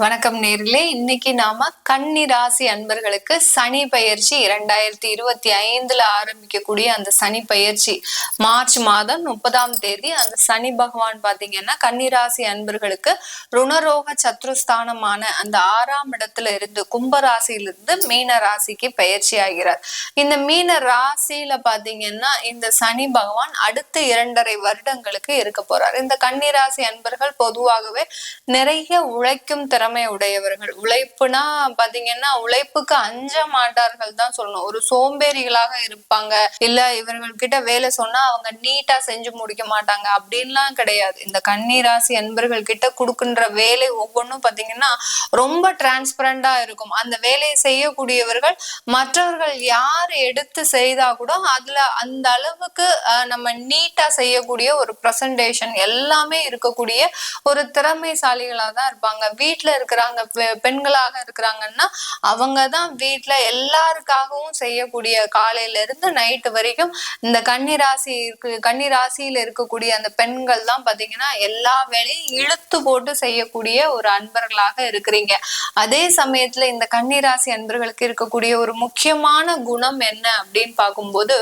வணக்கம் நேர்களே. இன்னைக்கு நாம கன்னி ராசி அன்பர்களுக்கு சனி பயிற்சி இரண்டாயிரத்தி இருபத்தி ஐந்துல ஆரம்பிக்கக்கூடிய அந்த சனி பயிற்சி மார்ச் மாதம் முப்பதாம் தேதி. அந்த சனி பகவான் பாத்தீங்கன்னா கன்னி ராசி அன்பர்களுக்கு ருணரோக சத்ருஸ்தானமான அந்த ஆறாம் இடத்துல இருந்து கும்ப ராசியிலிருந்து மீன ராசிக்கு பயிற்சி ஆகிறார். இந்த மீன ராசியில பாத்தீங்கன்னா இந்த சனி பகவான் அடுத்த இரண்டரை வருடங்களுக்கு இருக்க போறார். இந்த கன்னி ராசி அன்பர்கள் பொதுவாகவே நிறைய உழைக்கும் திறமை உடையவர்கள். உழைப்புனா பாத்தீங்கன்னா உழைப்புக்கு அஞ்ச மாட்டார்கள் தான் சொல்லணும். ஒரு சோம்பேறிகளாக இருப்பாங்க. இல்ல இவர்கள் கிட்ட வேலை சொன்னா அவங்க நீட்டா செஞ்சு முடிக்க மாட்டாங்க. அப்படின்லாம் கிடையாது. இந்த கன்னி ராசி அன்பர்கள் கிட்ட கொடுக்கின்ற வேலை ஒவ்வொன்றும் பாத்தீங்கன்னா ரொம்ப டிரான்ஸ்பரண்டா இருக்கும். அந்த வேலையை செய்யக்கூடியவர்கள் மற்றவர்கள் யார் எடுத்து செய்தா கூட அதுல அந்த அளவுக்கு நம்ம நீட்டா செய்யக்கூடிய ஒரு பிரசன்டேஷன் எல்லாமே இருக்கக்கூடிய ஒரு திறமைசாலிகளா தான் இருப்பாங்க. வீட்ல இருக்கிறாங்க பெண்களாக இருக்கிறாங்கன்னா அவங்க தான் வீட்ல எல்லாருக்காகவும் செய்யக்கூடிய காலையில இருந்து நைட்டு வரைக்கும் இந்த கன்னிராசி இருக்கு கன்னி ராசியில இருக்கக்கூடிய அந்த பெண்கள் தான் பாத்தீங்கன்னா எல்லா வேலையும் இழுத்து போட்டு செய்யக்கூடிய ஒரு அன்பர்களாக இருக்கிறீங்க. அதே சமயத்துல இந்த கன்னிராசி அன்பர்களுக்கு இருக்கக்கூடிய ஒரு முக்கியமான குணம் என்ன அப்படின்னு பார்க்கும்போது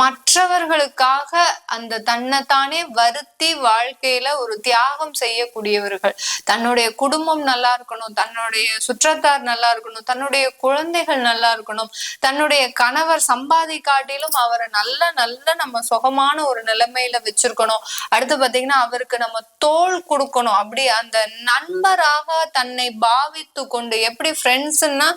மற்றவர்களுக்காக அந்த தன்னைத்தானே வருத்தி வாழ்க்கையில ஒரு தியாகம் செய்யக்கூடியவர்கள். தன்னுடைய குடும்பம் நல்லா இருக்கணும் தன்னுடைய சுற்றத்தார் நல்லா இருக்கணும் தன்னுடைய குழந்தைகள் நல்லா இருக்கணும் தன்னுடைய கணவர் சம்பாதிக்காட்டிலும் அவரை நல்ல நல்ல நம்ம சுகமான ஒரு நிலைமையில வச்சிருக்கணும். அடுத்து பாத்தீங்கன்னா அவருக்கு நம்ம தோல் கொடுக்கணும். அப்படி அந்த நண்பராக தன்னை பாவித்து கொண்டு எப்படி ஃப்ரெண்ட்ஸ்னா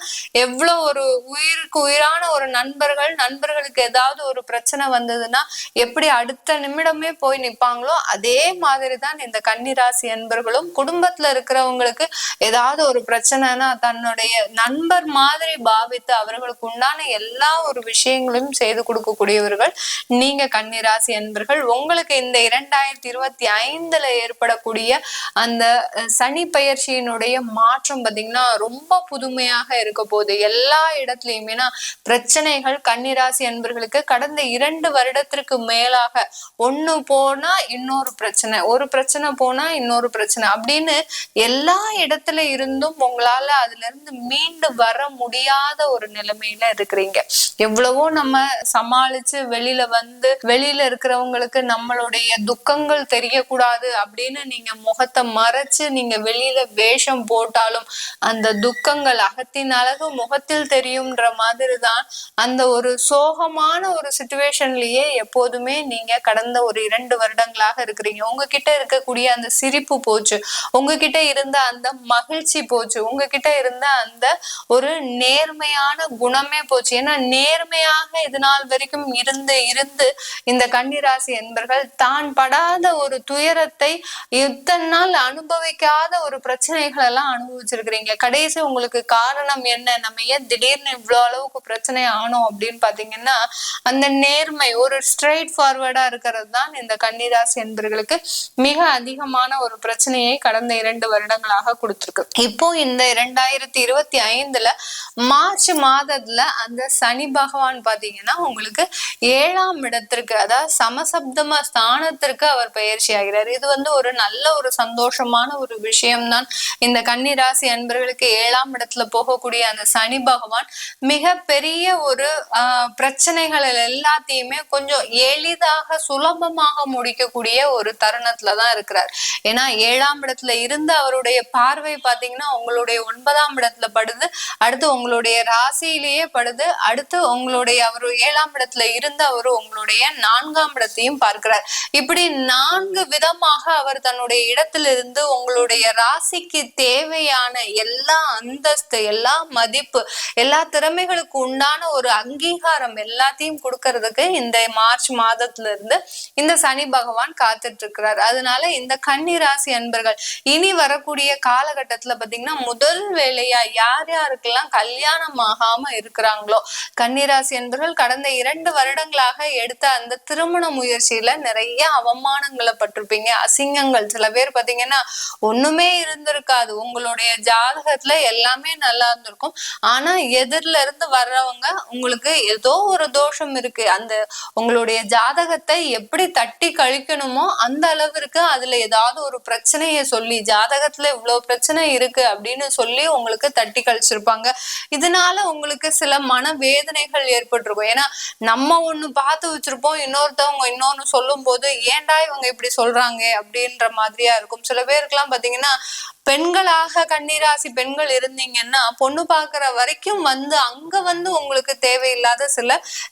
எவ்வளவு ஒரு உயிருக்கு உயிரான ஒரு நண்பர்கள் நண்பர்களுக்கு ஏதாவது ஒரு பிரச்சனை வந்ததுன்னா எப்படி அடுத்த நிமிடமே போய் நிப்பாங்களோ அதே மாதிரி தான் இந்த கன்னிராசி அன்பர்களும் குடும்பத்துல இருக்கிறவங்களுக்கு ஏதாவது ஒரு பிரச்சனைனா தன்னுடைய நண்பர் மாதிரி பாவித்து அவர்களுக்கு உண்டான எல்லா ஒரு விஷயங்களையும் செய்து கொடுக்கக்கூடியவர்கள் நீங்க கன்னிராசி அன்பர்கள் உங்களுக்கு இந்த இரண்டாயிரத்தி இருபத்தி ஐந்துல ஏற்படக்கூடிய அந்த சனி பயிற்சியினுடைய மாற்றம் பாத்தீங்கன்னா ரொம்ப புதுமையாக இருக்க போகுது. எல்லா இடத்துலயுமே பிரச்சனைகள் கன்னிராசி அன்பர்களுக்கு கடந்த இரண்டு வருடத்திற்கு மேலாக ஒண்ணு போனா இன்னொரு பிரச்சனை ஒரு பிரச்சனை போனா இன்னொரு பிரச்சனை அப்படின்னு எல்லா இடத்துல இருந்தும் உங்களால அதுல இருந்து மீண்டு வர முடியாத ஒரு நிலைமையில இருக்கிறீங்க. எவ்வளவோ நம்ம சமாளிச்சு வெளியில வந்து வெளியில இருக்கிறவங்களுக்கு நம்மளுடைய துக்கங்கள் தெரியக்கூடாது அப்படின்னு நீங்க முகத்தை மறைச்சு நீங்க வெளியில வேஷம் போட்டாலும் அந்த துக்கங்கள் அகத்தின் அழகு முகத்தில் தெரியும்ன்ற மாதிரி தான் அந்த ஒரு சோகமான ஒரு சுச்சுவேஷன்லயே எப்போதுமே நீங்க கடந்த ஒரு இரண்டு வருடங்களாக இருக்கிறீங்க. உங்ககிட்ட இருக்கக்கூடிய அந்த சிரிப்பு போச்சு. உங்ககிட்ட இருந்த அந்த மகிழ்ச்சி போச்சு. உங்ககிட்ட இருந்த அந்த ஒரு நேர்மையான குணமே போச்சு. ஏன்னா நேர்மையாக இது நாள் வரைக்கும் இருந்து இருந்து இந்த கன்னிராசி என்பர்கள் தான் படாத ஒரு துயரத்தை இத்தனை நாள் அனுபவிக்காத ஒரு பிரச்சனைகள் எல்லாம் அனுபவிச்சிருக்கிறீங்க. கடைசி உங்களுக்கு காரணம் என்ன? நம்ம ஏன் திடீர்னு இவ்வளவு அளவுக்கு பிரச்சனை ஆனோம் அப்படின்னு பாத்தீங்கன்னா அந்த நேர்மை ஒரு ஸ்ட்ரைட் ஃபார்வர்டா இருக்கிறது தான் இந்த கன்னிராசி என்பர்களுக்கு மிக அதிகமான ஒரு பிரச்சனையை கடந்த இரண்டு வருடங்களாக கொடுத்திருக்கு. இப்போ இந்த இரண்டாயிரத்தி இருபத்தி ஐந்துல மார்ச் மாதத்துல அந்த சனி பகவான் பாத்தீங்கன்னா உங்களுக்கு ஏழாம் இடத்திற்கு அதாவது சமசப்தம ஸ்தானத்திற்கு அவர் பயிற்சி ஆகிறார். இது வந்து ஒரு நல்ல ஒரு சந்தோஷமான ஒரு விஷயம்தான். இந்த கன்னிராசி அன்பர்களுக்கு ஏழாம் இடத்துல போகக்கூடிய அந்த சனி பகவான் மிக பெரிய ஒரு பிரச்சனைகள் எல்லாத்தையுமே கொஞ்சம் எளிதாக சுலபமாக முடிக்கக்கூடிய ஒரு தருணத்துல தான் இருக்கிறார். ஏன்னா ஏழாம் இடத்துல இருந்து அவருடைய பார்வை பாத்தீங்கன்னா உங்களுடைய ஒன்பதாம் இடத்துல படுது அடுத்து உங்களுடைய ராசியிலேயே படுது அடுத்து உங்களுடைய அவர் ஏழாம் இடத்துல இருந்து அவரு உங்களுடைய நான்காம் இடத்தையும் பார்க்கிறார். இப்படி நான்கு விதமாக அவர் தன்னுடைய இடத்திலிருந்து உங்களுடைய ராசிக்கு தேவையான எல்லா அந்தஸ்து எல்லா மதிப்பு எல்லா திறமைகளுக்கு உண்டான ஒரு அங்கீகாரம் எல்லாத்தையும் கொடுக்கறதுக்கு இந்த மார்ச் மாதத்துல இருந்து இந்த சனி பகவான் காத்துட்டு இருக்கிறார். அதனால இந்த கன்னி ராசி அன்பர்கள் இனி வரக்கூடிய காலகட்டத்தில் பாத்தீங்கன்னா முதல் வேலையா யார் யாருக்கெல்லாம் கல்யாணம் ஆகாம இருக்கிறாங்களோ கன்னிராசி அன்பர்கள் கடந்த இரண்டு வருடங்களாக எடுத்த அந்த திருமண முயற்சியில நிறைய அவமானங்களை பட்டிருப்பீங்க. அசிங்கங்கள். சில பேர் பாத்தீங்கன்னா ஒண்ணுமே இருந்திருக்காது. உங்களுடைய ஜாதகத்துல எல்லாமே நல்லா இருந்திருக்கும். ஆனா எதிரில இருந்து வர்றவங்க உங்களுக்கு ஏதோ ஒரு தோஷம் இருக்கு. அந்த உங்களுடைய ஜாதகத்தை எப்படி தட்டி கழிக்கணுமோ அந்த அளவிற்கு அதுல ஏதாவது ஒரு பிரச்சனையை சொல்லி ஜாதகத்துல இவ்வளவு பிரச்சனை இருக்கு அப்படின்னு சொல்லி உங்களுக்கு தட்டி கழிச்சிருப்பாங்க. இதனால உங்களுக்கு சில மன வேதனைகள் ஏற்பட்டிருக்கும். ஏன்னா நம்ம ஒண்ணு பார்த்து வச்சிருப்போம் இன்னொருத்தவங்க இன்னொன்னு சொல்லும் போது ஏன்டா இவங்க இப்படி சொல்றாங்க? அப்படின்ற மாதிரியா இருக்கும். சில பேருக்குலாம் பாத்தீங்கன்னா பெண்களாக கன்னிராசி பெண்கள் இருந்தீங்கன்னா பொண்ணு பாக்குற வரைக்கும் வந்து அங்க வந்து உங்களுக்கு தேவையில்லாத சில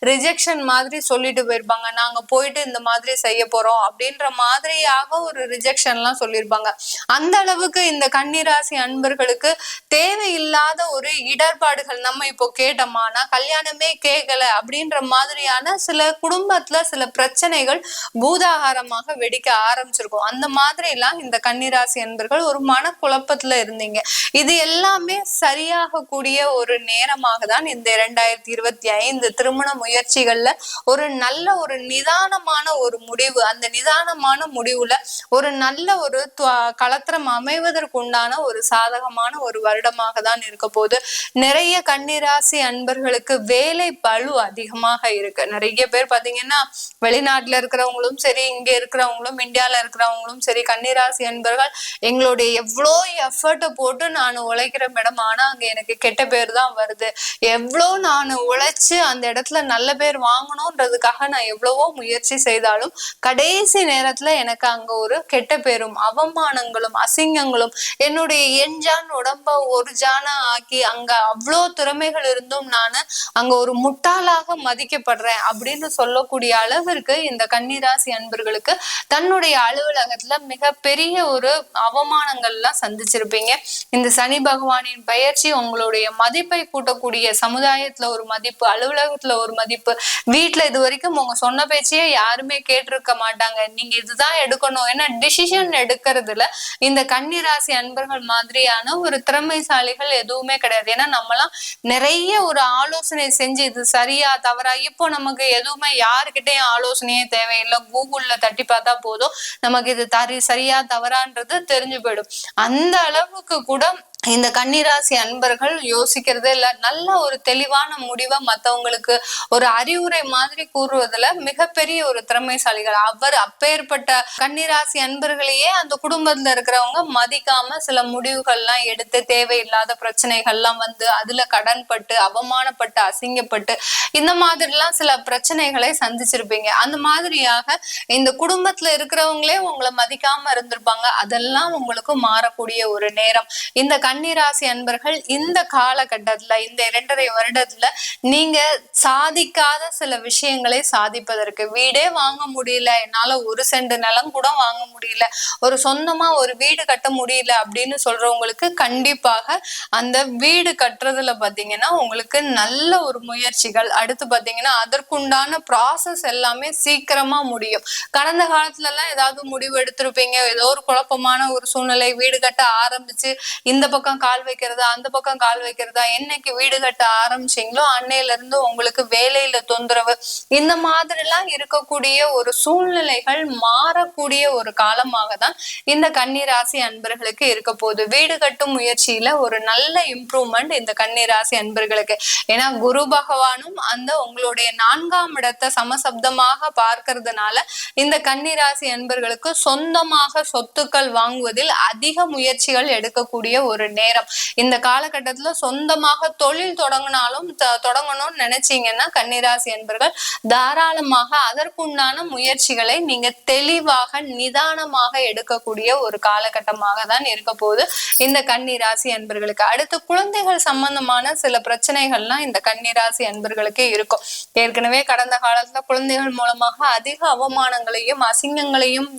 ரிஜெக்ஷன் மாதிரி சொல்லிட்டு போயிருப்பாங்க. நாங்க போயிட்டு இந்த மாதிரி செய்ய போறோம் அப்படின்ற மாதிரியாக ஒரு ரிஜெக்ஷன் எல்லாம் சொல்லியிருப்பாங்க. அந்த அளவுக்கு இந்த கன்னிராசி அன்பர்களுக்கு தேவையில்லாத ஒரு இடர்பாடுகள் நம்ம இப்போ கேட்டோமா நான் கல்யாணமே கேட்கல அப்படின்ற மாதிரியான சில குடும்பத்துல சில பிரச்சனைகள் பூதாகாரமாக வெடிக்க ஆரம்பிச்சிருக்கும். அந்த மாதிரி எல்லாம் இந்த கன்னிராசி அன்பர்கள் ஒரு மன குழப்பத்துல இருந்தீங்க. இது எல்லாமே சரியாக கூடிய ஒரு நேரமாக தான் இந்த இரண்டாயிரத்தி இருபத்தி ஐந்து திருமண முயற்சிகள்ல ஒரு நல்ல ஒரு நிதானமான ஒரு முடிவு அந்த நிதானமான முடிவுல ஒரு நல்ல ஒரு கலத்திரம் அமைவதற்கு உண்டான ஒரு சாதகமான ஒரு வருடமாக தான் இருக்க போகுது. நிறைய கன்னிராசி அன்பர்களுக்கு வேலை பழு அதிகமாக இருக்கு. நிறைய பேர் பாத்தீங்கன்னா வெளிநாட்டுல இருக்கிறவங்களும் சரி இங்க இருக்கிறவங்களும் இந்தியால இருக்கிறவங்களும் சரி கன்னிராசி அன்பர்கள் எங்களுடைய எவ்வளோ எஃபர்ட்டை போட்டு நான் உழைக்கிற மேடம் ஆனா அங்க எனக்கு கெட்ட பேர் தான் வருது. எவ்வளோ நான் உழைச்சு அந்த இடத்துல நல்ல பேர் வாங்கணுன்றதுக்காக நான் எவ்வளவோ முயற்சி செய்தாலும் கடைசி நேரத்துல எனக்கு அங்க ஒரு கெட்ட பேரும் அவமானங்களும் அசிங்கங்களும் என்னுடைய எஞ்சான் உடம்ப ஒரு ஜானா ஆக்கி அங்க அவ்வளோ திறமைகள் இருந்தும் நான் அங்க ஒரு முட்டாளாக மதிக்கப்படுறேன் அப்படின்னு சொல்லக்கூடிய அளவிற்கு இந்த கன்னிராசி அன்பர்களுக்கு தன்னுடைய அலுவலகத்துல மிகப்பெரிய ஒரு அவமானங்கள்லாம் சந்திச்சிருப்பீங்க. இந்த சனி பகவானின் பயிற்சி உங்களுடைய மதிப்பை கூட்டக்கூடிய சமுதாயத்துல ஒரு மதிப்பு அலுவலகத்துல ஒரு மதிப்பு வீட்டுல இது வரைக்கும் உங்க சொன்ன பேச்சையே யாருமே கேட்டிருக்க மாட்டாங்க. நீங்க இதுதான் எடுக்கணும். ஏன்னா டிசிஷன் எடுக்கிறதுல இந்த கன்னிராசி அன்பர்கள் மாதிரியான ஒரு திறமைசாலிகள் எதுவுமே கிடையாது. ஏன்னா நம்மலாம் நிறைய ஒரு ஆலோசனை செஞ்சு இது சரியா தவறா இப்போ நமக்கு எதுவுமே யாருக்கிட்டையும் ஆலோசனையே தேவையில்லை. கூகுள்ல தட்டி பார்த்தா போதும். நமக்கு இது தரி சரியா தவறான்றது தெரிஞ்சு போயிடும். அந்த அந்த அளவுக்கு கூட இந்த கன்னிராசி அன்பர்கள் யோசிக்கிறதே இல்ல. நல்ல ஒரு தெளிவான முடிவை மத்தவங்களுக்கு ஒரு அறிவுரை மாதிரி கூறுவதுல மிகப்பெரிய ஒரு திறமைசாலிகள். அவர் அப்பேற்பட்ட கன்னிராசி அன்பர்களையே அந்த குடும்பத்துல இருக்கிறவங்க மதிக்காம சில முடிவுகள்லாம் எடுத்து தேவையில்லாத பிரச்சனைகள்லாம் வந்து அதுல கடன்பட்டு அவமானப்பட்டு அசிங்கப்பட்டு இந்த மாதிரிலாம் சில பிரச்சனைகளை சந்திச்சிருப்பீங்க. அந்த மாதிரியாக இந்த குடும்பத்துல இருக்கிறவங்களே உங்களை மதிக்காம இருந்திருப்பாங்க. அதெல்லாம் உங்களுக்கு மாறக்கூடிய ஒரு நேரம். இந்த கன்னிராசி அன்பர்கள் இந்த காலகட்டத்துல இந்த இரண்டரை வருடத்துல நீங்க சாதிக்காத சில விஷயங்களை சாதிப்பதற்கு வீடே வாங்க முடியல என்னால ஒரு செண்டு நிலம் கூட வாங்க முடியல ஒரு சொந்தமா ஒரு வீடு கட்ட முடியல அப்படின்னு சொல்றவங்களுக்கு கண்டிப்பாக அந்த வீடு கட்டுறதுல பாத்தீங்கன்னா உங்களுக்கு நல்ல ஒரு முயற்சிகள். அடுத்து பாத்தீங்கன்னா அதற்குண்டான ப்ராசஸ் எல்லாமே சீக்கிரமா முடியும். கடந்த காலத்துல எல்லாம் ஏதாவது முடிவு எடுத்திருப்பீங்க. ஏதோ ஒரு குழப்பமான ஒரு சூழ்நிலை வீடு கட்ட ஆரம்பிச்சு இந்த பக்கம் கால் வைக்கிறதா அந்த பக்கம் கால் வைக்கிறதா என்னைக்கு வீடு கட்ட ஆரம்பிச்சீங்களோ அன்னையில இருந்து உங்களுக்கு வேலையில தொந்தரவு. இந்த மாதிரி எல்லாம் இருக்கக்கூடிய ஒரு சூழ்நிலைகள் மாறக்கூடிய ஒரு காலமாக தான் இந்த கன்னிராசி அன்பர்களுக்கு இருக்க போகுது. வீடு கட்டும் முயற்சியில ஒரு நல்ல இம்ப்ரூவ்மெண்ட் இந்த கன்னிராசி அன்பர்களுக்கு. ஏன்னா குரு பகவானும் அந்த உங்களுடைய நான்காம் இடத்தை சமசப்தமாக பார்க்கறதுனால இந்த கன்னிராசி அன்பர்களுக்கு சொந்தமாக சொத்துக்கள் வாங்குவதில் அதிக முயற்சிகள் எடுக்கக்கூடிய ஒரு நேரம். இந்த காலகட்டத்துல சொந்தமாக தொழில் தொடங்கினாலும் தொடங்கணும்னு நினைச்சீங்கன்னா கன்னிராசி அன்பர்கள் தாராளமாக அதற்குண்டான முயற்சிகளை நீங்க தெளிவாக நிதானமாக எடுக்கக்கூடிய ஒரு காலகட்டமாக தான் இருக்க போகுது இந்த கன்னிராசி அன்பர்களுக்கு அடுத்து குழந்தைகள் சம்பந்தமான சில பிரச்சனைகள்லாம் இந்த கன்னிராசி அன்பர்களுக்கு இருக்கும். ஏற்கனவே கடந்த காலத்துல குழந்தைகள் மூலமாக அதிக அவமானங்களையும் அசிங்கங்களையும்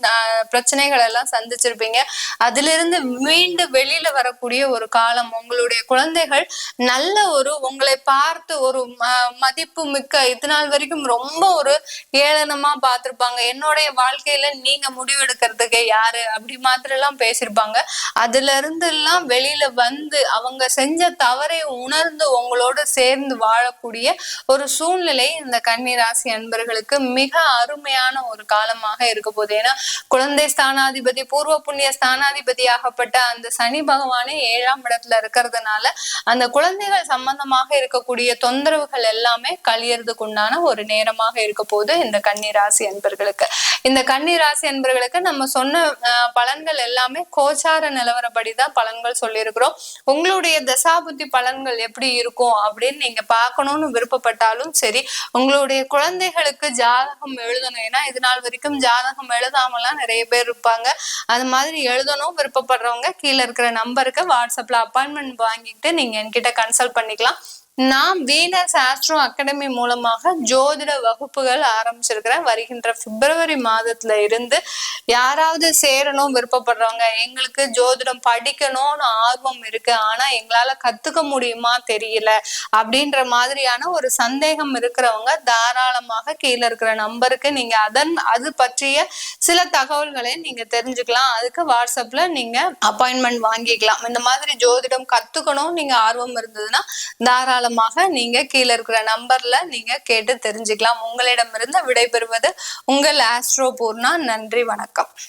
பிரச்சனைகள் எல்லாம் சந்திச்சிருப்பீங்க. அதிலிருந்து மீண்டு வெளியில வரக்கூடிய ஒரு காலம். உங்களுடைய குழந்தைகள் நல்ல ஒரு உங்களை பார்த்து ஒரு மதிப்பு மிக்க இது நாள் வரைக்கும் ரொம்ப ஒரு ஏளனமா பார்த்திருப்பாங்க. என்னுடைய வாழ்க்கையில நீங்க முடிவெடுக்கிறதுக்கு யாரு? அப்படி மாதிரி எல்லாம் பேசியிருப்பாங்க. அதுல இருந்து எல்லாம் வெளியில வந்து அவங்க செஞ்ச தவறை உணர்ந்து உங்களோட சேர்ந்து வாழக்கூடிய ஒரு சூழ்நிலை இந்த கன்னிராசி அன்பர்களுக்கு மிக அருமையான ஒரு காலமாக இருக்க போகுது. ஏன்னா குழந்தை ஸ்தானாதிபதி பூர்வ புண்ணிய ஸ்தானாதிபதி ஆகப்பட்ட அந்த சனி பகவானே ஏழாம் இடத்துல இருக்கிறதுனால அந்த குழந்தைகள் சம்பந்தமாக இருக்கக்கூடிய தொந்தரவுகள் எல்லாமே கழியறதுக்கு உண்டான ஒரு நேரமாக இருக்க போது இந்த கன்னி ராசி என்பர்களுக்கு. இந்த கன்னி ராசி என்பர்களுக்கு நம்ம சொன்ன பலன்கள் எல்லாமே கோச்சார நிலவரப்படி தான் பலன்கள் சொல்லியிருக்கிறோம். உங்களுடைய தசாபுத்தி பலன்கள் எப்படி இருக்கும் அப்படின்னு நீங்க பார்க்கணும்னு விருப்பப்பட்டாலும் சரி உங்களுடைய குழந்தைகளுக்கு ஜாதகம் எழுதணும். ஏன்னா இது நாள் வரைக்கும் ஜாதகம் எழுதாமலாம் நிறைய பேர் இருப்பாங்க. அது மாதிரி எழுதணும் விருப்பப்படுறவங்க கீழே இருக்கிற நம்பருக்கு வாட்ஸ்அப்ல அப்பாயின்மெண்ட் வாங்கிட்டு நீங்க என்கிட்ட கன்சல்ட் பண்ணிக்கலாம். நான் வீனஸ் ஆஸ்ட்ரோ அகாடமி மூலமாக ஜோதிட வகுப்புகள் ஆரம்பிச்சிருக்கிறேன். வருகின்ற பிப்ரவரி மாதத்துல இருந்து யாராவது சேரணும் விருப்பப்படுறவங்க எங்களுக்கு ஜோதிடம் படிக்கணும்னு ஆர்வம் இருக்கு. ஆனா எங்களால கத்துக்க முடியுமா தெரியல. அப்படின்ற மாதிரியான ஒரு சந்தேகம் இருக்கிறவங்க தாராளமாக கீழே இருக்கிற நம்பருக்கு நீங்க அதன் அது பற்றிய சில தகவல்களை நீங்க தெரிஞ்சுக்கலாம். அதுக்கு வாட்ஸ்அப்ல நீங்க அப்பாயின்மெண்ட் வாங்கிக்கலாம். இந்த மாதிரி ஜோதிடம் கத்துக்கணும் நீங்க ஆர்வம் இருந்ததுன்னா தாராளமாக நீங்க கீழே இருக்கிற நம்பர்ல நீங்க கேட்டு தெரிஞ்சுக்கலாம். உங்களிடமிருந்து விடைபெறுவது உங்கள் ஆஸ்ட்ரோ பூர்ணா நன்றி வணக்கம்.